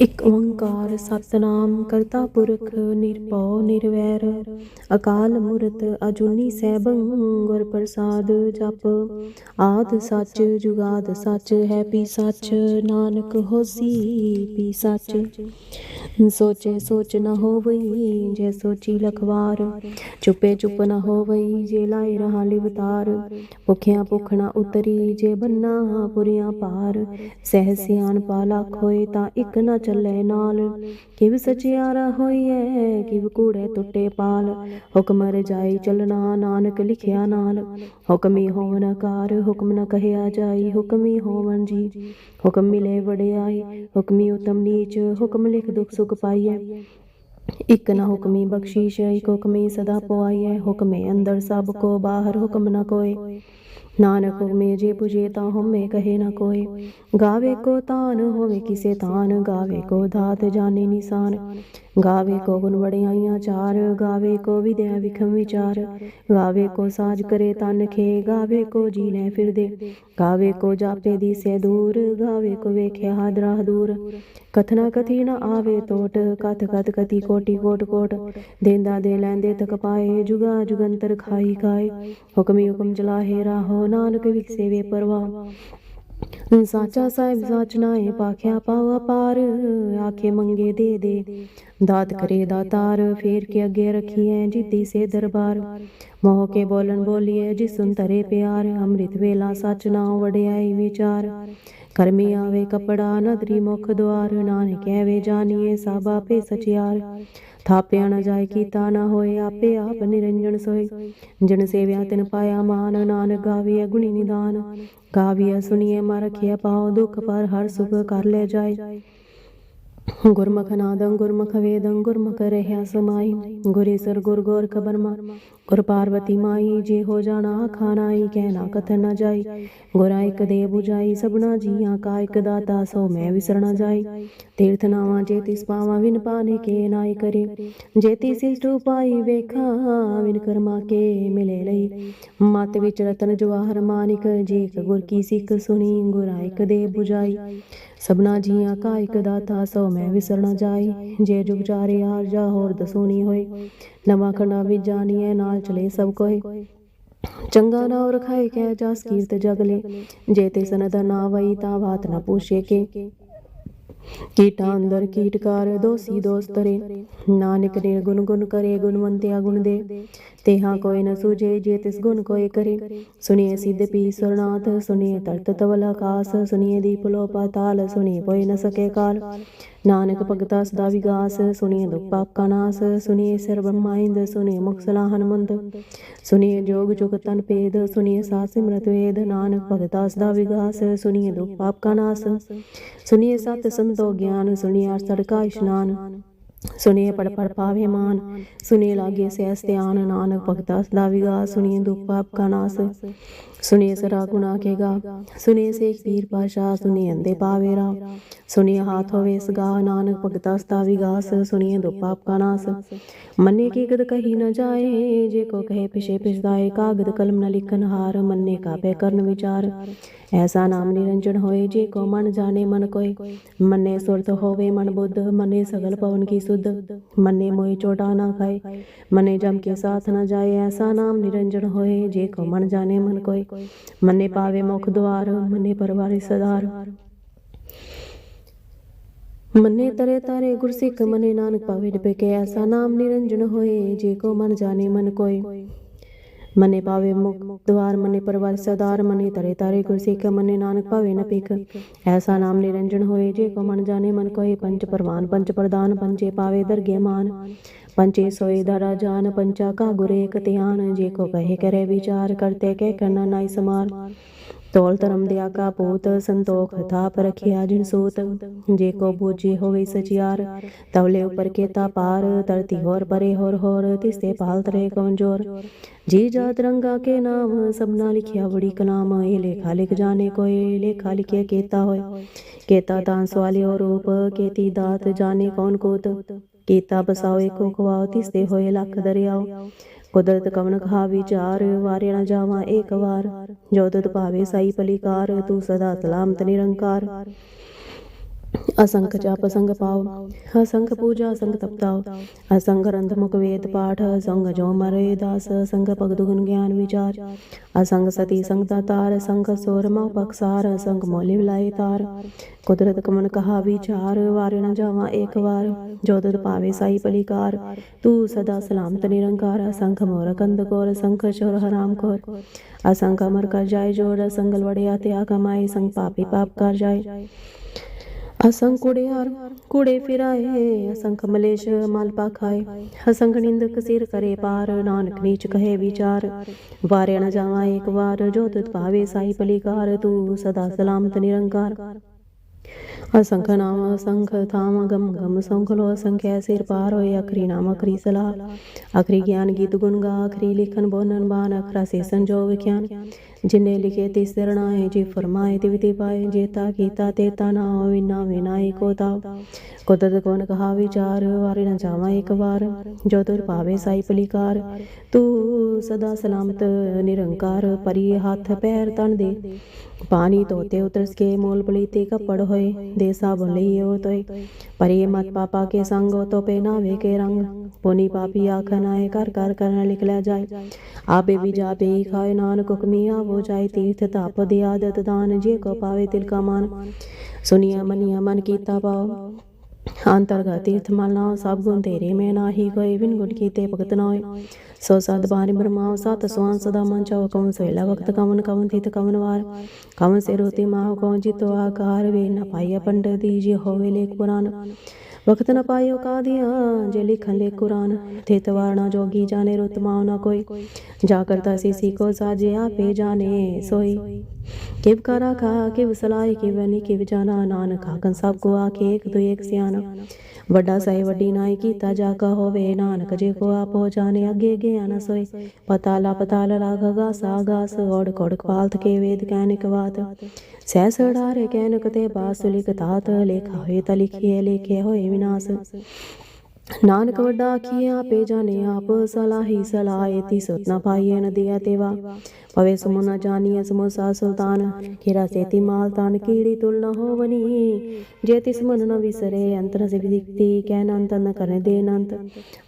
ਇਕ ਓੰਕਾਰ ਸਤਨਾਮ ਕਰਤਾ ਪੁਰਖ ਨਿਰਭਉ ਨਿਰਵੈਰ, ਅਕਾਲ ਮੂਰਤ ਅਜੂਨੀ ਸੈਭੰ ਗੁਰ ਪ੍ਰਸਾਦ ਜਪ। ਆਦ ਸੱਚ ਜੁਗਾਦ ਸੱਚ ਹੈ ਪੀ ਸੱਚ, ਨਾਨਕ ਹੋਸੀ ਪੀ ਸੱਚ। ਸੋਚੇ ਸੋਚ ਨਾ ਹੋਵਈ ਜੇ ਸੋਚੀ ਲਖਵਾਰ, ਚੁਪੇ ਚੁੱਪ ਨਾ ਹੋਵਈ ਜੇ ਲਾਇ ਰਹਾ ਲਿਵਤਾਰ। ਭੁਖਿਆ ਭੁਖ ਨ ਉਤਰੀ ਜੇ ਬੰਨਾ ਪੁਰੀਆਂ ਪਾਰ, ਸਹਿ ਸਿਆਣ ਪਾਲਾ ਖੋਏ ਤਾਂ ਇਕ ਨ ਚੱਲੇ ਨਾਲ। ਕਿਵ ਸਚਿਆਰਾ ਹੋਈਐ, ਕਿਵ ਕੂੜੇ ਟੁੱਟੇ ਪਾਲ। ਹੁਕਮ ਰਜਾਈ ਚੱਲਣਾ ਨਾਨਕ ਲਿਖਿਆ ਨਾਲ। ਹੁਕਮੀ ਹੋਵਨ ਕਾਰ ਹੁਕਮ ਨ ਕਹਿਆ ਜਾਈ। ਹੁਕਮੀ ਹੋਵਨ ਜੀ, ਹੁਕਮ ਮਿਲੇ ਵੜਿਆਈ ਹੁਕਮੀ ਉਤਮ ਨੀਚ, ਹੁਕਮ ਲਿਖ ਦੁਖ ਸੁਖ ਪਾਈਐ। ਇਕ ਨਾ ਹੁਕਮੀ ਬਖਸ਼ੀਸ਼, ਇਕ ਹੁਕਮੀ ਸਦਾ ਪਵਾਈਐ ਹੁਕਮੇ ਅੰਦਰ ਸਭ ਕੋ ਬਾਹਰ, ਹੁਕਮ ਨ ਕੋਏ। ਨਾਨਕ ਹੁਕਮੇ ਜੇ 부ਜੇ ਤਾਂ ਹਉਮੈ ਕਹੇ ਨਾ ਕੋਏ। ਗਾਵੇ ਕੋ ਤਾਨ ਹੋਵੇ ਕਿਸੇ ਤਾਨ, ਗਾਵੇ ਕੋ ਦਾਤ ਜਾਣੇ ਨਿਸ਼ਾਨ। ਗਾਵੇ ਕੋ ਗੁਣ ਵਡਿਆਈਆਂ ਚਾਰ, ਗਾਵੇ ਕੋ ਵਿਦਿਆ ਵਿਖਮ ਵਿਚਾਰ, ਗਾਵੇ ਕੋ ਸਾਜ ਕਰੇ ਤਨ ਖੇ, ਗਾਵੇ ਕੋ ਜੀ ਲੈ ਫਿਰਦੇ, ਗਾਵੇ ਕੋ ਜਾਪੇ ਦੀ ਸੇ ਦੂਰ, ਗਾਵੇ ਕੋ ਵੇਖਿਆ ਹਾਦਰਾ ਦੂਰ ਕਥਨਾ ਕਥੀ ਨ ਆਵੇ ਟੋਟ ਕਥ ਕਥ ਕਤੀ ਕੋਟੀ ਕੋਟ ਕੋਟ, ਦੇਂਦਾ ਦੇ ਲੈਂਦੇ ਤਕ ਪਾਏ, ਜੁਗਾ ਜੁਗੰਤਰ ਖਾਈ ਖਾਏ, ਹੁਕਮੀ ਹੁਕਮ ਚਲਾਹੇ ਰਾਹੋ, ਨਾਨਕ ਵਿਖਸੇ ਵੇ ਪਰਵਾ ਸਾਚਾ ਸਾਹਿਬ ਸਾਚਨਾਏ ਪਾਖਿਆ ਪਾਵਾ ਪਾਰ ਆਖੇ ਮੰਗੇ ਦੇ ਦੇ। ਦਾਤ ਕਰੇ ਦਾਤਾਰ ਫੇਰ ਕੇ ਅੱਗੇ ਰਖੀਐ ਜੀਤੀ ਸੇ ਦਰਬਾਰ। ਮੋਹ ਕੇ ਬੋਲਣ ਬੋਲੀਏ ਜਿਸ ਸੁਨ ਤਰੇ ਪਿਆਰ। ਅੰਮ੍ਰਿਤ ਵੇਲਾ ਸਚ ਨਾਉ ਵਡਿਆਈ ਵਿਚਾਰ। ਕਰਮੀ ਆਵੇ ਕਪੜਾ, ਨਦਰੀ ਮੁਖ ਦੁਆਰ, ਨਾਨਕ ਕਹਿਵੇ ਜਾਣੀਏ ਸਭ ਆਪੇ ਸਚਿਆਰ। ਥਾਪਿਆ ਨ ਜਾਏ ਕੀਤਾ ਨ ਹੋਏ ਆਪੇ ਆਪ ਨਿਰੰਜਨ ਸੋਏ। ਜਨ ਸੇਵਿਆ ਤਿਨ ਪਾਇਆ ਮਾਨ, ਨਾਨਕ ਗਾਵੀਐ ਗੁਣੀ ਨਿਦਾਨ। ਗਾਵੀਐ ਸੁਣੀਏ ਮਾ ਰਖਿਆ ਪਾਉ ਦੁਖ ਪਰ ਹਰ ਸੁਖ ਕਰ ਲੈ ਜਾਏ। ਗੁਰਮੁਖ ਨਾਦੰ ਗੁਰਮੁਖ ਵੇਦੰ ਗੁਰਮੁਖ ਰਹਿਆ ਸਮਾਈ। ਗੁਰੇਸਰ ਗੁਰ ਗੋਰ ਬਰਮਾ। ਗੁਰ ਪਾਰਵਤੀ ਮਾਈ, ਜੇ ਹੋ ਜਾਣਾ ਖਾਨਾਈ ਕਹਿਣਾ ਕਥਨ ਨ ਜਾਈ। ਗੁਰਾ ਇਕ ਦੇ 부ਜਾਈ ਸਭਨਾ ਜੀਆਂ ਕਾ ਇਕ ਦਾਤਾ, ਸੋ ਮੈਂ ਵਿਸਰਣਾ ਜਾਈ। ਤੀਰਥ ਨਾਵਾਂ ਜੇ ਤਿਸ ਪਾਵਾਂ, ਵਿਨ ਪਾਨੇ ਕੇ ਨਾਈ ਕਰੇ। ਜੇ ਤਿਸ ਸਿਸ਼ਟੂ ਪਾਈ ਵੇਖਾਂ ਵਿਨ ਕਰਮਾ ਕੇ ਮਿਲੇ ਲਈ। ਮਤ ਵਿੱਚ ਰਤਨ ਜਵਾਹਰ ਮਾਨਿਕ, ਜੇ ਇਕ ਗੁਰ ਕੀ ਸਿੱਖ ਸੁਣੀ, ਗੁਰਾ ਇਕ ਦੇ 부ਜਾਈ ਸਭਨਾ ਜੀਆਂ ਕਾ ਇਕ ਦਾਤਾ, ਸੋ ਮੈਂ ਵਿਸਰਣਾ ਜਾਈ। ਜੇ ਜੁਗ ਚਾਰੇ ਆਰ ਜਾ, ਹੋਰ ਦਸੂਨੀ ਹੋਏ। ਨਵਾਂ ਖਣਾ ਵੀ ਜਾਣੀਏ ਨਾਲ ਚਲੇ ਸਭ ਕੋਏ ਚੰਗਾ ਨਾਮ ਰਖਾਏ ਕਹਿ ਜਾਸ ਕੀਰਤ ਜਗਲੇ ਜੇ ਤੇ ਸਨਦ ਨਾ ਵਈ ਤਾਂ ਬਾਤ ਨਾ ਪੁੱਛੇ ਕੇ। ਕੀਟਾਂ ਅੰਦਰ ਕੀਟਕਾਰ ਦੋਸੀ ਦੋਸਤਰੇ ਨਾਨਕ ਨੇ ਗੁਣ ਗੁਣ ਕਰੇ, ਗੁਣਵੰਤਿਆ ਗੁਣ ਦੇ। ਤੇਹਾ ਕੋਈ ਨ ਸੂਝੇ, ਜੇ ਤਿਸ ਗੁਣ ਕੋਏ ਕਰੇ। ਸੁਣੀਏ ਸਿੱਧ ਪੀ ਸੁਰਨਾਥ ਸੁਣੀਏ ਤਰਤ ਤਵਲ ਆਕਾਸ ਸੁਣੀਏ ਦੀਪ ਲੋ ਪਾਤਾਲ ਸੁਣੀਏ ਕੋਈ ਨ ਸਕੇ ਕਾਲ। ਨਾਨਕ ਭਗਤਾ ਸਦਾ ਵਿਗਾਸ ਸੁਣੀਏ ਦੁਖ ਪਾਪ ਕਾ ਨਾਸ ਸੁਣੀਏ ਸਿਰ ਬ੍ਰਹਮਾਇੰਦ ਸੁਣੀਏ ਮੁਕਸਲਾ ਹਨਮੰਦ। ਸੁਣੀਏ ਜੋਗ ਜੁਗ ਤਨ ਪੇਦ ਸੁਣੀਏ ਸਾਧ ਸਿਮਰਤ ਵੇਦ। ਨਾਨਕ ਭਗਤਾ ਸਦਾ ਵਿਗਾਸ ਸੁਣੀਏ ਦੁਖ ਪਾਪ ਕਾ ਨਾਸ। ਸੁਣੀਏ ਸਤ ਸੰਤੋ ਗਿਆਨ ਸੁਣੀਏ ਅਰਸੜ ਕਾ ਇਸ਼ਨਾਨ। ਸੁਣੀਏ ਪੜ ਪੜ ਪਾਵੇ ਮਾਨ ਸੁਣੀਏ ਲਾਗੇ ਸਹਿਸ ਧਿਆਨ, ਨਾਨਕ ਭਗਤਾ ਸਦਾ ਵਿਗਾਸ ਸੁਣੀਏ ਦੁਖ ਪਾਪ ਕਾ ਨਾਸ, ਸੁਣੀਏ ਸਰਾ ਗੁਨਾ ਕੇ ਸੁਣੀਏ ਸੇਖ ਪੀਰ ਪਾਸ਼ਾ ਸੁਣੀਏ ਅੰਦੇ ਪਾਵੇ ਰਾ ਸੁਣੀਏ ਹਾਥ ਹੋਵੇ ਸਗਾ ਨਾਨਕ ਭਗਤਾ ਸਦਾ ਵਿਗਾਸ ਸੁਣੀਏ ਦੁਖ ਪਾਪ ਕਾ ਨਾਸ, ਮੰਨੇ ਕੀ ਗਦ ਕਹੀ ਨ ਜਾਏ, ਜੇ ਕੋ ਕਹੇ ਪਿਛੇ ਪਿਛਦਾਏ ਕਾਗਦ ਕਲਮ ਨ ਲਿਖਨ ਹਾਰ, ਮੰਨੇ ਕਾ ਪੈ ਕਰਨ ਵਿਚਾਰ, ਐਸਾ ਨਾਮ ਨਿਰੰਜਨ ਹੋਏ, ਜੇ ਕੋ ਮਨ ਜਾਣੇ ਮਨ ਕੋਏ, ਮੰਨੇ ਸੁਰਤ ਹੋਵੇ ਮਨ ਬੁੱਧ, ਮੰਨੇ ਸਗਲ ਪਵਨ ਕੀ ਸੁਧ ਮੰਨੇ ਮੋਏ ਚੋਟਾ ਨਾ ਖਾਏ। ਮੰਨੇ ਜਮ ਕੇ ਸਾਥ ਨ ਜਾਏ। ਐਸਾ ਨਾਮ ਨਿਰੰਜਨ ਹੋਏ। ਜੇ ਕੋ ਮਨ ਜਾਣੇ ਮਨ ਕੋਏ। ਮੰਨੇ ਪਾਵੇ ਮੁਖ ਦੁਆਰ। ਮੰਨੇ ਪਰਵਾਰੀ ਸਦਾਰ ਮੰਨੇ ਤਰੇ ਤਾਰੇ ਗੁਰਸਿੱਖ ਮਨੇ ਨਾਨਕ ਪਾਵੇ ਡਿਪੇ ਕੇ ਐਸਾ ਨਾਮ ਨਿਰੰਜਨ ਹੋਏ। ਜੇ ਕੋ ਮਨ ਜਾਣੇ ਮਨ ਕੋਏ। ਮਨੇ ਪਾਵੇ ਮੁਖ ਦਵਾਰ, ਮਨੇ ਪਰਵਾਰ ਸਦਾਰ ਮਨੇ ਤਰੇ ਤਾਰੇ ਗੁਰਸਿੱਖ ਮਨੇ ਨਾਨਕ ਭਾਵੇ ਨ ਪਿਕ ਐਸਾ ਨਾਮ ਨਿਰੰਜਨ ਹੋਏ ਜੇ ਕੋ ਮਨ ਜਾਣੇ ਮਨ ਕੋਏ ਪੰਚ ਪਰਵਾਨ ਪੰਚ ਪ੍ਰਦਾਨ ਪੰਚੇ ਪਾਵੇ ਦਰਗੇ ਮਾਨ ਪੰਚੇ ਸੋਏ ਦਰਾ ਜਾਨ ਪੰਚਾ ਕਾ ਗੁਰੇ ਇਕ ਧਿਆਨ, ਜੇ ਕੋ ਕਹੇ ਕਰੇ ਵਿਚਾਰ ਕਰਤੇ ਕਹਿ ਕਰਨਾ ਤੋਲ ਧਰਮ ਦਿਆ ਕਾ ਪੂਤ, ਸੰਤੋਖ ਥਾਪ ਰਖਿਆ ਜਿਨ ਸੂਤ। ਜੇ ਕੋ ਬੂਝੇ ਹੋਵੇ ਸਚਿਆਰ, ਤਵਲੇ ਉਪਰ ਕੇ ਪਾਰ। ਧਰਤੀ ਹੋਰ ਪਰੇ ਹੋਰ ਹੋਰ ਤਿਸਤੇ ਪਾਲ ਤਰੇ ਕਮਜੋਰ। ਜੀ ਜਾਤ ਰੰਗਾ ਕੇ ਨਾਮ, ਸਭਨਾ ਲਿਖਿਆ ਬੜੀ ਕਲਾਮ। ਇਹ ਲੇਖਾ ਲਿਖ ਜਾਣੇ ਕੋਏ, ਲੇਖਾ ਲਿਖਿਆ ਕੇਤਾ ਹੋਏ। ਕੇਤਾ ਤਾਂ ਸਵਾਲਿਓ ਰੂਪ, ਕੇਤੀ ਦਾਤ ਜਾਣੇ ਕੌਣ ਕੋਤ। ਕੀਤਾ, ਬਸਾਓ, ਏਕੋ ਖਵਾਓ, ਤਿਸਤੇ ਹੋਏ ਲੱਖ ਦਰਿਆਓ। ਕੁਦਰਤ ਕਵਨ ਖਾਵੀ ਚਾਰ ਵਾਰੇ ਨਾ ਜਾਵਾਂ ਏਕ ਵਾਰ। ਜੋ ਤਤ ਭਾਵੇ ਸਾਈ ਪਲੀਕਾਰ ਤੂੰ ਸਦਾ ਸਲਾਮਤ ਨਿਰੰਕਾਰ। ਅਸੰਖ ਜਪ ਸੰਗ ਪਾਉ ਅਸੰਖ ਪੂਜਾ ਸੰਗ ਤਪਤਾਉ ਅਸੰਖ ਰੰਧ ਮੁਖ ਵੇਦ ਪਾਠ ਸੰਗ ਜੋ ਮਰੇ ਦਾਸ ਸੰਗ ਭਗਤ ਗੁਣ ਗਿਆਨ ਵਿਚਾਰ ਅਸੰਗ ਸਤੀ ਸੰਗ ਦਾਤਾਰ ਸੰਗ ਸੋਰ ਮਉ ਪਕਸਾਰ ਸੰਗ ਮੋਲਿ ਵਿਲਾਏ ਤਾਰ। ਕੁਦਰਤ ਕਮਨ ਕਹਾ ਵਿਚਾਰ ਵਾਰੇ ਨ ਜਾਵਾਂ ਏਕ ਵਾਰ ਜੋ ਤਤ ਪਾਵੇ ਸਾਈ ਪਲੀਕਾਰ ਤੂੰ ਸਦਾ ਸਲਾਮਤ ਨਿਰੰਕਾਰ ਅਸੰਖ ਮੋਰ ਕੰਦ ਕੋਰ ਸੰਖ ਚੋਰ ਹਰਾਮ ਕੋਰ। ਅਸੰਖ ਅਮਰ ਕਰ ਜਾਏ ਜੋੜ ਸੰਗਲ ਵੜਿਆ ਤਿਆ ਕਮਾਏ ਸੰਗ ਪਾਪੀ ਪਾਪ ਕਰ ਜਾਏ ਅਸੰਖ ਕੁੜਿਆਰ ਕੁੜੇ ਫਿਰਾਏ, ਅਸੰਖ ਮਲੇਸ਼ ਮਲ ਪਾਖਾਏ। ਅਸੰਖ ਨਿੰਦਕ ਸਿਰ ਕਰੇ ਪਾਰ, ਨਾਨਕ ਨੀਚ ਕਹੇ ਵਿਚਾਰ। ਵਾਰਿਆ ਨਾ ਜਾਵਾਂ ਏਕ ਵਾਰ ਜੋ ਤਿਤ ਭਾਵੇ ਸਾਈ ਪਲੀਕਾਰ ਤੂੰ ਸਦਾ ਸਲਾਮਤ ਨਿਰੰਕਾਰ। ਅਸੰਖ ਨਾਮ, ਅਸੰਖ ਥਾਮ ਗਮ ਗਮ ਸੰਖ ਲੋ ਅਸੰਖਿਆ ਸਿਰ ਪਾਰ ਹੋਏ, ਅਖਰੀ ਨਾਮ, ਅਖਰੀ ਸਲਾਹ। ਅਖਰੀ ਗਿਆਨ ਗੀਤ ਗੁਣ ਗਾ, ਅਖਰੀ ਲਿਖਨ ਬੋਨਨ ਬਾਨ ਅਖਰਾ ਸੇ ਸੰਜੋ ਵਿਖਿਆਨ। ਜਿਨੇ ਲਿਖੇ ਤਿਸ ਸਰਣਾਏ ਜੀ ਫਰਮਾਏ, ਤਿਵ ਤੇ ਪਾਏ ਜੇਤਾ ਕੀਤਾ ਤੇ ਤਾ ਨਾ ਵਿਨਾ ਵਿਨਾਈ ਕੋ ਤਾ ਕੁਦਰਤ ਕੋਨ ਕਹਾ ਵਿਚਾਰ ਵਾਰੇ ਨ ਜਾਵਾਂ ਇੱਕ ਵਾਰ। ਜੋ ਤੁਰ ਪਾਵੇ ਸਾਈ ਪਲੀਕਾਰ ਤੂੰ ਸਦਾ ਸਲਾਮਤ, ਨਿਰੰਕਾਰ, ਪਰੀ ਹੱਥ ਪੈਰ ਤਨ ਦੇ। ਪਾਣੀ ਤੋਤੇ ਉਤਰਸ ਕੇ ਮੋਲ ਪਲੀਤੇ ਕੱਪੜ ਹੋਏ ਦੇ ਸਾਬੁਨ ਲਈਓ ਤੋਏ ਪਰੇ ਮਤ ਪਾਪਾ ਕੇ ਸੰਗੋ ਤੋ ਪਹਿਨਾਵੇ ਕੇ ਰੰਗ। ਪੁਨੀ ਪਾਪੀ ਆਖਨ ਆਏ ਕਰ ਕਰ ਕਰਨ ਲਿਖ ਲੈ ਜਾਏ। ਆਪੇ ਵੀ ਜਾਪੇ ਹੀ ਖਾਏ, ਨਾਨਕ ਹੁਕਮੀ ਆਵੋ ਜਾਏ। ਤੀਰਥ ਤਪ ਦੀ ਆਦਤ ਦਾਨ ਜੇ ਕੋ ਪਾਵੇ ਤਿਲ ਕਾ ਮਾਨ। ਸੁਨੀਆ ਮਨੀਆ, ਮਨ ਕੀਤਾ ਪਾਓ। ਅੰਤਰਗਤ ਤੀਰਥ ਮਲ ਨਾਉ ਸਭ ਗੁਣ ਤੇਰੇ ਮੈਂ ਨਾਹੀ, ਕੋਈ ਵਿਨ ਗੁਣ ਕੀਤੇ ਭਗਤ ਨਾਏ ਸੋ ਸਦ ਬਾਣੀ ਬ੍ਰਹਮਾਉ ਸਤ ਸੁਆਨ ਸਦਾ ਮਨ ਚਾਉ ਕਉ ਸੋਇਲਾ ਵਕਤ, ਕਵਨ ਕਵਨ ਥਿਤ ਕਵਨ ਵਾਰ। ਕਵਨ ਸੇ ਰੋਤੀ ਮਾਹ, ਕਉ ਜਿਤੋ ਆਕਾਰ ਵੇ, ਨ ਪਾਈਆ ਪੰਡਤ ਦੀ ਜੇ ਹੋਵੇ ਲੇਖ ਪੁਰਾਨ। ਵਕਤ ਨ ਪਾਇਓ ਕਾਦੀਆਂ, ਜੇ ਲਿਖਨ ਲੈ ਕੁਰਾਨ। ਥਿਤ ਵਾਰਣਾ ਜੋਗੀ ਜਾ ਕਰਤਾ ਸੀ ਸੀਖੋ ਸਾਜੇ ਆਪੇ ਜਾਣੇ ਸੋਈ। ਕਿਵ ਕਰਾ ਖਾ, ਕਿਵ ਸਲਾਈ, ਕਿਵ ਨੀ, ਕਿਵ ਜਾਣਾ ਨਾਨਕ। ਆਖਨ ਸਭ ਕੋ ਆਖੇ, ਇੱਕ ਤੋਂ ਇੱਕ ਸਿਆਣਾ। ਵੱਡਾ ਸਾਈ ਵੱਡੀ ਨਾਈ ਕੀਤਾ ਜਾ ਕਾ ਹੋਵੇ ਨਾਨਕ। ਜੇ ਕੋ ਆਪ ਹੋ ਜਾਣੇ, ਅੱਗੇ ਗਿਆ ਸੋਏ ਪਤਾ ਲਾ ਪਤਾ ਲਾ ਗਾਸ ਆਗਾਸ ਔੜ ਕੋੜ ਪਾਲਤ ਕੇ ਵੇਦ ਕਹਿਨਿਕ ਬਾਤ ਸਹਿ ਸੜਾਰੇ ਕਹਿਨਕ ਤੇ ਬਾਸ ਲਿਖ ਤਾਤ ਲੇਖਾ ਹੋਏ ਤਾ ਲਿਖੀਏ ਲੇਖੇ ਹੋਏ ਵਿਨਾਸ਼। ਨਾਨਕ ਵੱਡਾ ਆਖੀਏ ਆਪੇ ਜਾਣੇ ਆਪ ਸਲਾਹੀ ਸਲਾਹੇ, ਤੀ ਸੁਤ ਨਾ ਪਾਈਏ ਨ ਦਿਆ ਤੇਵਾ। ਪਵੇ ਸਮੁ ਨ ਜਾਣੀਏ ਸਮੁਸਾ ਸੁਲਤਾਨ। ਖੇਰਾ ਸੇਤੀ ਮਾਲ ਤਾਨ ਕੀੜੀ ਤੁਲ ਨ ਹੋਵਨੀ। ਜੇ ਤਿਸ ਮਨ ਨ ਵਿਸਰੇ ਅੰਤਰ ਸੇ ਵਿਦਿਕਤੀ ਕਹਿ ਅੰਤ ਨ ਕਰਨੇ ਦੇ ਅੰਤ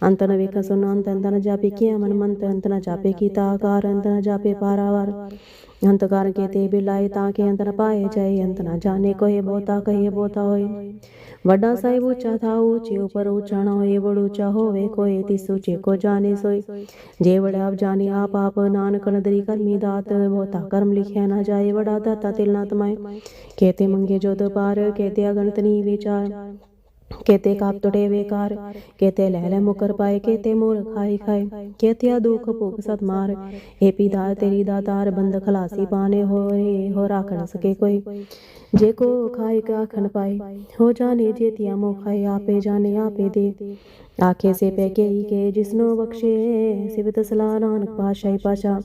ਅੰਤ ਨ ਵੇਖ ਸੁਨ ਅੰਤ ਅੰਤ ਨ ਜਾਪੇ ਕੀ ਮਨ ਮੰਤ। ਅੰਤ ਨ ਜਾਪੇ ਕੀਤਾ ਆਕਾਰ, ਅੰਤ ਨ ਜਾਪੇ ਪਾਰਾਵਾਰ। ਅੰਤ ਕਰ ਕੇ ਤੇ ਬਿਲਾਏ ਤਾਂ ਕਿ ਅੰਤ ਨ ਪਾਏ ਜਾਏ, ਅੰਤ ਨ ਜਾਣੇ ਕੋਏ ਬਹੁਤਾ ਕਹੀਏ ਬਹੁਤਾ ਹੋਏ। ਵੱਡਾ ਸਾਹਿਬ ਉੱਚਾ ਥਾ, ਉੱਚੇ ਉਪਰ ਉੱਚਾ ਨਾ ਹੋਏ, ਬੜ ਉੱਚਾ ਹੋਵੇ ਕੋਏ ਤਿਸ ਉੱਚੇ ਕੋ ਜਾਣੇ ਸੋਈ ਜੇ ਵੜਾ ਆਪ ਜਾਣੇ, ਆਪ ਆਪ ਨਾਨਕ ਨਦਰੀ ਕਰਮੀ ਦਾਤ, ਬਹੁਤਾ ਕਰਮ ਲਿਖਿਆ ਨਾ ਜਾਏ, ਵੜਾ ਦਾਤਾ ਤਿਲ ਨਾ ਤਮਾਏ। ਕੇਤੇ ਮੰਗੇ ਜੋਦ ਪਾਰ ਕੇਤੇ ਅਗਣਤ ਨੀ ਵਿਚਾਰ ਕੇਤੇ ਕਾਪ ਟੁਟੇ ਵੇਕਾਰ ਕੇਤੇ ਲੈ ਲੈ ਮੁਕਰ ਪਾਏ ਕੇਤੇ ਮੋਰ ਖਾਈ ਖਾਏ ਕੇਤਿਆ ਦੁਖ ਭੁਖ ਸਤ ਮਾਰ ਏ ਪੀਦਾਰ ਤੇਰੀ ਦਾਤਾਰ ਬੰਦ ਖਲਾਸੀ ਪਾਣੇ ਹੋ ਰੇ ਹੋ ਰਾਖ ਨ ਸਕੇ ਕੋਈ ਜੇ ਕੋ ਖਾਏ ਕਾ ਖਨ ਪਾਏ ਹੋ ਜਾਣੇ ਆਖੇ ਸੇ ਪੈ ਕੇ ਕੇ ਜਿਸਨੋ ਬਖਸ਼ੇ ਸਿਵਤ ਸਲਾ ਨਾਨਕ ਪਾਸ਼ਾਈ ਪਾਸ਼ਾ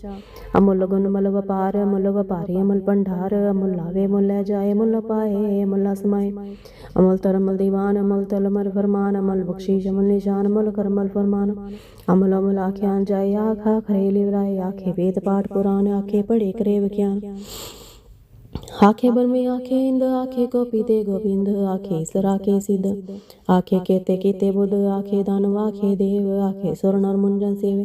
ਅਮੁੱਲ ਗੁਣ ਮਲ ਵਪਾਰ ਮੁੱਲ ਵਪਾਰੀ, ਅਮੁੱਲ ਭੰਡਾਰ, ਅਮੁੱਲ ਲਾਵੇ ਮੁੱਲ ਲੈ ਜਾਏ ਮੁੱਲ ਪਾਏ ਮੁੱਲ ਸਮਾਏ ਅਮਲ ਤਰਮਲ ਦੀਵਾਨ, ਅਮਲ ਤਲਮਰ ਫਰਮਾਨ, ਅਮਲ ਬਖਸ਼ੀਸ਼ ਅਮਲ ਨਿਸ਼ਾਨ, ਅਮਲ ਕਰਮਲ ਫਰਮਾਨ। ਅਮਲ ਅਮਲ ਆਖਿਆਨ ਜਾਏ, ਆਖਾ ਖਰੇ ਲਿਵਰਾਏ ਆਖੇ ਵੇਦ ਪਾਠ ਪੁਰਾਨ, ਆਖੇ ਪੜੇ ਕਰੇ ਵਿਖਿਆਨ ਆਖੇ ਬਰਮੇ ਆਖੇ ਇੰਦ ਆਖੇ ਗੋਪੀ ਤੇ ਗੋਬਿੰਦ ਆਖੇ ਸਰ ਆਖੇ ਸਿਧ ਆਖੇ ਕੇਤੇ ਕੀਤੇ ਬੁੱਧ ਆਖੇ ਦਾਨਵ ਆਖੇ ਦੇਵ ਆਖੇ ਸੁਰ ਨਰ ਮੁੰਜਨ ਸੇਵ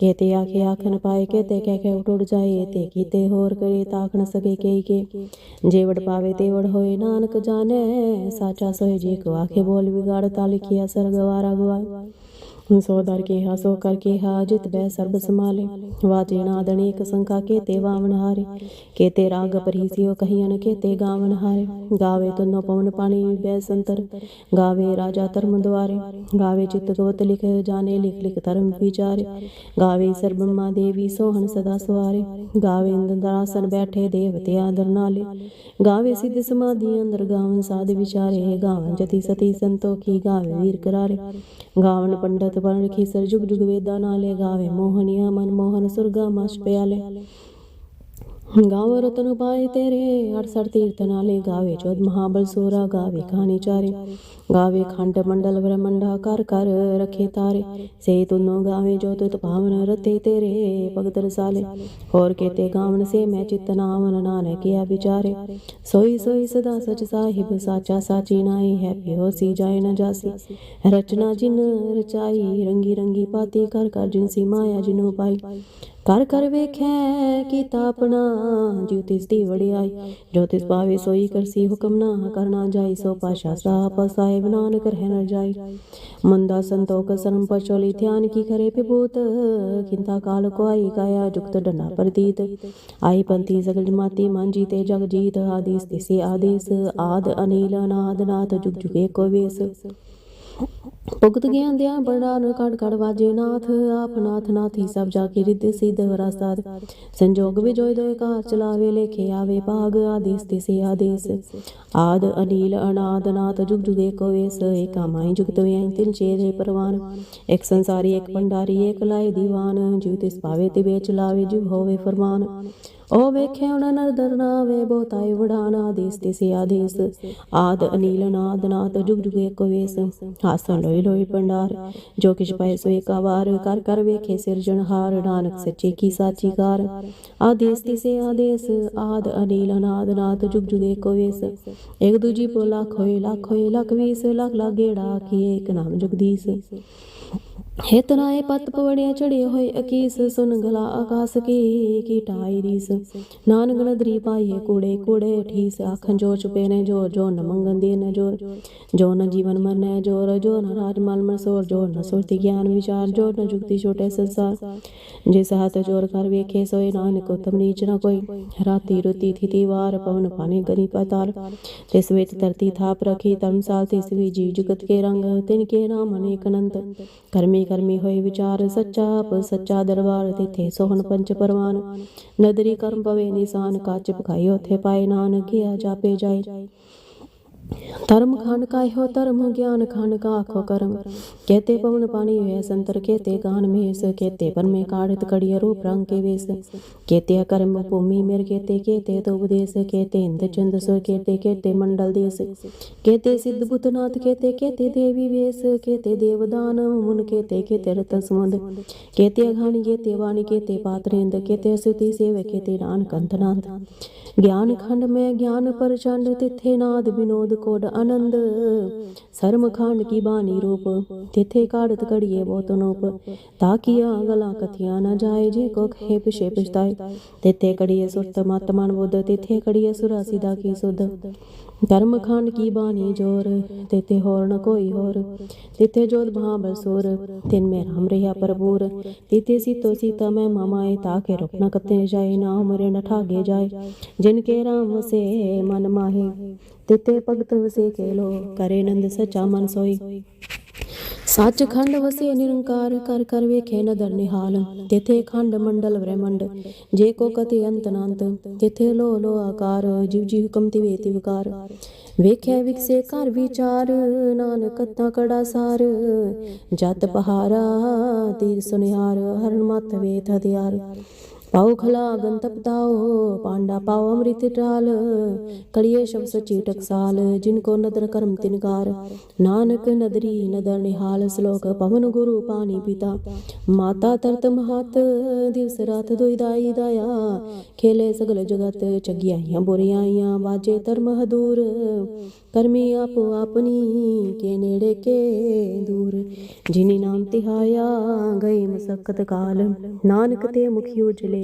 ਕੇਤੇ ਆਖੇ ਆਖਨ ਪਾਏ ਕੇਤੇ ਕਹਿ ਕੇ ਉਟ ਉੜ ਜਾਏ ਤੇ ਕੀਤੇ ਹੋਰ ਕਰੇ ਤਾਖ ਨ ਸਕੇ ਕਈ ਕੇ ਜੇ ਵਡ ਪਾਵੇ ਤੇ ਵਡ ਹੋਏ ਨਾਨਕ ਜਾਣੈ ਸਾਚਾ ਸੋਏ ਜੇ ਕੋ ਆਖੇ ਬੋਲ ਵਿਗਾੜ ਤਾ ਲਿਖਿਆ ਸਰਗ ਵਾਰਾ ਗਵਾਏ ਸੋ ਦਰ ਕੇ ਹਾ ਸੋ ਕਰ ਕੇ ਹਾ ਜਿਤ ਬੈ ਸਰਬ ਸਮਾਲੇ ਵਾਜੇ ਨਾਦ ਅਨੇਕ ਸੰਖਾ ਕੇ ਤੇ ਵਾਵਨ ਹਾਰੇ। ਕੇ ਤੇ ਰਾਗ ਪਰੀਸਿਓ ਕਹੀਨ ਕੇ ਤੇ ਗਾਵਨ ਹਾਰੇ। ਗਾਵੇ ਤਨੋ ਪਵਨ ਪਾਣੀ ਬੈ ਸੰਤਰ। ਗਾਵੇ ਰਾਜਾ ਧਰਮ ਦੁਆਰੇ। ਗਾਵੇ ਚਿਤ ਗੋਤ ਲਿਖ, ਜਾਣੇ ਲਿਖ ਲਿਖ ਧਰਮ ਵਿਚਾਰੇ। ਗਾਵੇ ਸਰਬ ਬ੍ਰਹਮਾ ਦੇਵੀ ਸੋਹਣ ਸਦਾ ਸਵਾਰੇ। ਗਾਵੇ ਇੰਦਰਾਸਨ ਬੈਠੇ ਦੇਵਤੇ ਆਦਰ ਨਾਲੇ। ਗਾਵੇ ਸਿੱਧ ਸਮਾਧੀ ਅੰਦਰ ਗਾਵਨ ਸਾਧ ਵਿਚਾਰੇ। ਗਾਵਨ ਜਤੀ ਸਤੀ ਸੰਤੋਖੀ ਗਾਵੇ ਵੀਰ ਕਰਾਰੇ ਗਾਵਨ ਪੰਡਤ ਬਣ ਖੀਸਰ ਜੁਗ ਜੁਗ ਵੇਦਾਂ ਨਾਲੇ ਗਾਵੇ ਮੋਹਨੀਆ ਮਨ ਮੋਹਨ ਸੁਰਗਾ ਮਸ਼ ਪਿਆਲੇ ਗਾਵ ਰਤਨ ਪਾਏ ਤੇਰੇ 68 ਤੀਰਥ ਨਾਲੇ ਗਾਵੇ ਚੋਦ ਮਹਾਬਲ ਸੋਰਾ, ਗਾਵੇ ਕਹਾਣੀ ਚਾਰੇ। ਗਾਵੇ ਖੰਡ ਮੰਡਲ ਬ੍ਰਹਮੰਡਾ ਕਰ ਕਰ ਰਖੇ ਤਾਰੇ। ਸੇ ਤੁਨੋ ਗਾਵੇ ਜੋ ਤੁਤ ਭਾਵਨ ਰਤੇ ਤੇਰੇ, ਭਗਤ ਰਸਾਲੇ। ਹੋਰ ਕੇਤੇ ਗਾਵਨ ਸੇ ਮੈਂ ਚਿਤ ਨਾਮਨ ਨਾਨਕ ਕਿਆ ਵਿਚਾਰੇ। ਸੋਈ ਸੋਈ ਸਦਾ ਸਚ ਸਾਹਿਬ, ਸਾਚਾ ਸਾਚੀ ਨਾਈ ਹੈ ਪਿਓ ਸੀ ਜਾਏ ਨ ਕਰ ਕਰ ਜਿਨ ਵੇਖੈ ਕੀਤਾ ਆਪਣਾ ਜਿਉ ਤਿਸ ਦੀ ਵੜਿਆਈ ਜੋ ਤਿਸ ਪਾਵੇ ਸੋਈ ਕਰਸੀ ਹੁਕਮ ਨਾ ਕਰਨਾ ਜਾਈ, ਸੋ ਪਾਸ਼ਾ ਸਾਹਿਬ ਸਾਹਿਬ ਨਾਨਕ ਰਹਿ ਨ ਜਾਈ। ਮੰਦਾ ਸੰਤੋਖ ਸਰਮ ਪਚੋਲੀ ਧਿਆਨ ਕੀ ਕਰੇ ਪਿਬੂਤ ਕਿੰਤਾ ਕਾਲ ਕੋ ਕਾਇਆ ਜੁਗਤ ਡੰਡਾ ਪ੍ਰਤੀਤ। ਆਈ ਪੰਥੀ ਸਗਲ ਜਮਾਤੀ ਮਨ ਤੇ ਜਗ ਜੀਤ, ਆਦਿਸ ਤਿਸੇ ਆਦੇਸ। ਆਦ ਅਨੀਲ ਅਨਾਦ ਨਾਥ ਜੁਗ ਜੁਗੇ ਕੋ ਵੇਸ। ਭੁਗਤ ਗਿਆਨ ਦਿਆ ਬੜਾਨ ਕੜ ਕੜ ਵਾਜੇ, ਨਾਥ, ਆਪ ਨਾਥੀ ਸਭ ਜਾ ਕੇ ਰਿੱਧ ਸਿੱਧ ਰਸਾਦ ਸੰਜੋਗ ਵਿਜੋਇ ਦੋਇ ਕਾਰ ਚਲਾਵੇ, ਲੇਖੇ ਆਵੇ ਭਾਗ ਆਦੇਸ ਤਿਸੇ ਆਦੇਸ। ਆਦ ਅਨੀਲ ਅਨਾਦ ਨਾਥ ਜੁਗ ਜੁਗੇ ਕੋ ਵੇਸ, ਏਕਾ ਮਾਈ ਜੁਗਤ ਵੇ ਤਿਨ ਚੇਰੇ ਪਰਵਾਨ। ਇੱਕ ਸੰਸਾਰੀ, ਇੱਕ ਭੰਡਾਰੀ, ਇੱਕ ਲਾਏ ਦੀਵਾਨ, ਜਿਉ ਤਿਸ ਪਾਵੇ ਤੇ ਵੇਚ ਲਾਵੇ ਜਿਉ ਹੋਵੇ ਫਰਮਾਨ। ਉਹ ਵੇਖੇ ਉਹਨਾਂ ਨਰਦਰ ਨਾਵੇ ਬਹੁਤਾਈ ਵਡਾਨਾ ਆਦੇਸ ਤਿਸੇ ਆਦੇਸ ਆਦ ਅਨੀਲ ਨਾਦ ਨਾਦ ਜੁਗ ਜੁਗੇ ਕੋ ਵੇਸ। ਹਾਸਨ ਲੋਈ ਲੋਈ ਪੰਡਾਰ, ਜੋ ਕਿਛ ਪਏ ਸੋ ਏਕਾ ਕਰ ਕਰ ਵੇਖੇ ਸਿਰਜਣਹਾਰ ਨਾਨਕ ਸੱਚੇ ਕੀ ਸਾਚੀ ਕਾਰ ਆਦੇਸ ਤਿਸੇ ਆਦੇਸ ਆਦ ਅਨੀਲ ਨਾਦ ਨਾਦ ਜੁਗ ਜੁਗ ਕੋ ਵੇਸ। ਇੱਕ ਦੂਜੀ ਪੋ ਲੱਖ ਹੋਏ ਲੱਖ ਹੋਏ, ਲੱਖ ਵੀਸ। ਲੱਖ ਲਾਗੇੜਾ ਕੀ ਏਕ ਨਾਮ ਜਗਦੀਸ਼। ਹੇਤ ਨਾਏ ਪਤ ਪਵੜਿਆ ਚੜੇ ਹੋਏ ਅਕੀਸ, ਸੁਨ ਗਲਾ ਆਕਾਸ ਕੀ ਕੀ ਟਾਈ ਰੀਸ। ਨਾਨਕ ਨਦਰੀ ਪਾਈਏ ਕੂੜੇ ਕੂੜੇ ਠੀਸ, ਆਖਣ ਜੋ ਚੁਪੇ ਨੇ ਜੋ ਜੋ ਨ ਮੰਗਨ ਦੇ ਨ ਜੋਰ। ਜੋ ਨ ਜੀਵਨ ਮਰਨੈ ਜੋਰ, ਜੋ ਨ ਰਾਜ ਮਲ ਮਸੋਰ ਜੋ ਨ ਸੁਰਤੀ ਗਿਆਨ ਵਿਚਾਰ, ਜੋ ਨ ਜੁਗਤੀ ਛੋਟੇ ਸੰਸਾਰ। ਜਿਸ ਹੱਥ ਜੋਰ ਕਰ ਵੇਖੇ ਸੋਏ ਨਾਨਕ, ਉਤਮ ਨੀਚ ਨ ਕੋਈ। ਰਾਤੀ ਰੁਤੀ ਥਿਤੀ ਵਾਰ, ਪਵਨ ਪਾਣੀ ਗਰੀ ਪਤਾਲ ਤਿਸ ਵਿੱਚ ਧਰਤੀ ਥਾਪ ਰਖੀ ਧਰਮਸਾਲ, ਤਿਸ ਵੀ ਜੀ ਜੁਗਤ ਕੇ ਰੰਗ। ਤਿਨ ਕੇ ਨਾਮ ਅਨੇਕ ਅਨੰਤ ਕਰਮੀ ਹੋਏ ਵਿਚਾਰ ਸੱਚਾ ਆਪ, ਸੱਚਾ ਦਰਬਾਰ ਤਿਥੇ ਸੋਹਣ ਪੰਚ ਪਰਵਾਨ। ਨਦਰੀ ਕਰਮ ਪਵੇ ਨਿਸ਼ਾਨ, ਕਾਚ ਪਖਾਈ ਉਥੇ ਪਾਏ ਨਾਨਕ ਗਿਆ ਜਾਪੇ ਜਾਏ। ਧਰਮ ਖੰਡ ਕਾਇ ਹੋ ਧਰਮ, ਗਿਆਨ ਖੰਡ ਕਾ ਆਖੋ ਕਰਮ। ਕਹਤੇ ਪਵਨ ਪਾਣੀ ਹੋਏ ਸੰਤਰ, ਕਹਤੇ ਗਾਨ ਮੇਸ, ਕਹਤੇ ਪਰਮੇ ਕਾੜਤ ਕੜੀਏ ਰੂਪ ਰੰਗ ਕੇ ਵੇਸ। ਕਹਤੇ ਕਰਮ ਭੂਮि ਮੇਰ, ਕਹਤੇ ਕਹਤੇ ਤੋ ਉਪਦੇਸ ਕਹਤੇ ਇੰਦ ਚੰਦ ਸੋ ਕਹਤੇ ਕਹਤੇ ਮੰਡਲ ਦੇਸ। ਕਹਤੇ ਸਿੱਧ ਬੁੱਤਨਾਥ ਕਹਤੇ ਕਹਤੇ ਦੇਵੀ ਵੇਸ, ਕਹਤੇ ਦੇਵਦਾਨ ਮੁਨ, ਕਹਤੇ ਕਹਤੇ ਰਤ ਸਮੁੰਦ। ਕਹਤੇ ਅਘਾਣੀ ਕਹਤੇ ਵਾਣੀ ਕਹਤੇ ਪਾਤਰੇਂਦ, ਕਹਤੇ ਸੁਤੀ ਸੇਵ ਕਹਤੇ ਨਾਨਕ ਅੰਤਨਾਥ। ਗਿਆਨ ਖੰਡ ਮੈਂ, ਗਿਆਨ ਪ੍ਰਚੰਡ, ਤਿਥੇ ਨਾਦ ਵਿਨੋਦ ਕੋਡ ਆਨੰਦ। ਸਰਮ ਖੰਡ ਕੀ ਬਾਣੀ ਰੂਪ ਤਿਥੇ ਕਾੜਤ ਕੜੀਏ ਬਹੁਤ ਨੂਪ। ਤਾਕੀਆ ਗਲਾ ਕਥਿਆ ਨਾ ਜਾਏ, ਜੇ ਕੋ ਖੇ ਪਿਛੇ ਪਛਤਾਏ। ਤਿਥੇ ਕੜੀਏ ਸੁਰਤ ਮਤ ਮਨ ਬੁੱਧ, ਤਿਥੇ ਕੜੀਏ ਸੁਰਾਸੀ ਦਾ ਕੀ ਸੁਧ। ਧਰਮ ਖੰਡ ਕੀ ਬਾਣੀ ਜੋਰ? ਤਿਥੇ ਹੋਰ ਨ ਕੋਈ ਹੋਰ। ਤਿਥੇ ਜੋਤ ਭਾ ਬਸੁਰ ਤਿਨ ਮੇ ਰਾਮ ਰਹਾ ਪਰਪੂਰ ਤਿਥੇ ਸੀਤੋ ਸੀਤਾ ਮੈਂ ਮਮਾਏ ਤਾਕੇ ਰੁਕ ਨ ਕਤੇ ਜਾਏ, ਨਾ ਮਰੇ ਨ ਠਾਗੇ ਜਾਏ। ਜਿਨ ਕੇ ਰਾਮ ਵਸੇ ਮਨ ਮਾਹੇ, ਤਿਤੇ ਭਗਤ ਵਸੇ ਕੇ ਲੋ ਕਰੇ ਨੰਦ ਸਚਾ ਮਨ ਸੋਈ ਸੱਚ ਖੰਡ ਵਸੇ ਨਿਰੰਕਾਰ ਕਰ ਕਰ ਵੇਖੇ ਨਦਰ ਨਿਹਾਲ, ਤਿਥੇ ਖੰਡ ਮੰਡਲ ਬ੍ਰਹਮੰਡ ਜੇ ਕੋ ਕਤੇ ਅੰਤ ਅਨੰਤ ਤਿਥੇ ਲੋ ਲੋ ਆਕਾਰ, ਜਿਵ ਜੀ ਹੁਕਮ ਤਿਵੇ ਤਿਵਕਾਰ ਵੇਖਿਆ ਵਿਕਸੇ ਘਰ ਵਿਚਾਰ, ਨਾਨਕ ਤਾ ਕੜਾ ਸਾਰ। ਜਤ ਪਹਾਰਾ, ਤੀਰ ਸੁਨਿਹਾਰ, ਹਰਨ ਮਤ ਵੇਤ ਹਥਿਆਰ। ਪਾਉ ਖਲਾ ਗੰਤਪ ਤਾਓ ਪਾਂਡਾ ਪਾਉ ਅੰਮ੍ਰਿਤ ਟਾਲ। ਕਲਿਏ ਸ਼ਬ ਸਚੀ ਟਕਸਾਲ, ਜਿਨ ਕੋ ਨਦਰ ਕਰਮ ਤਿਨਕਾਰ ਨਾਨਕ ਨਦਰੀ ਨਦਰ ਨਿਹਾਲ, ਸ਼ਲੋਕ ਪਵਨ ਗੁਰੂ ਪਾਣੀ ਪਿਤਾ। ਮਾਤਾ ਤਰਤ ਮਹਤ, ਦਿਵਸ ਰਾਤ ਦੁਇ ਦਾਇਆ। ਖੇਲੇ ਸਗਲ ਜਗਤ, ਚਗਿਆਈਆਂ ਬੁਰੀਆਈਆਂ ਬਾਜੇ ਧਰਮ ਹਦੂਰ। ਕਰਮੀ ਆਪੋ ਆਪਣੀ, ਕੇ ਨੇੜੇ ਕੇ ਦੂਰ। ਜਿਨੀ ਨਾਮ ਤਿਹਾਇਆ ਗਏ ਮਸਕਤ ਕਾਲ। ਨਾਨਕ ਤੇ ਮੁਖੀ ਉਜਲੇ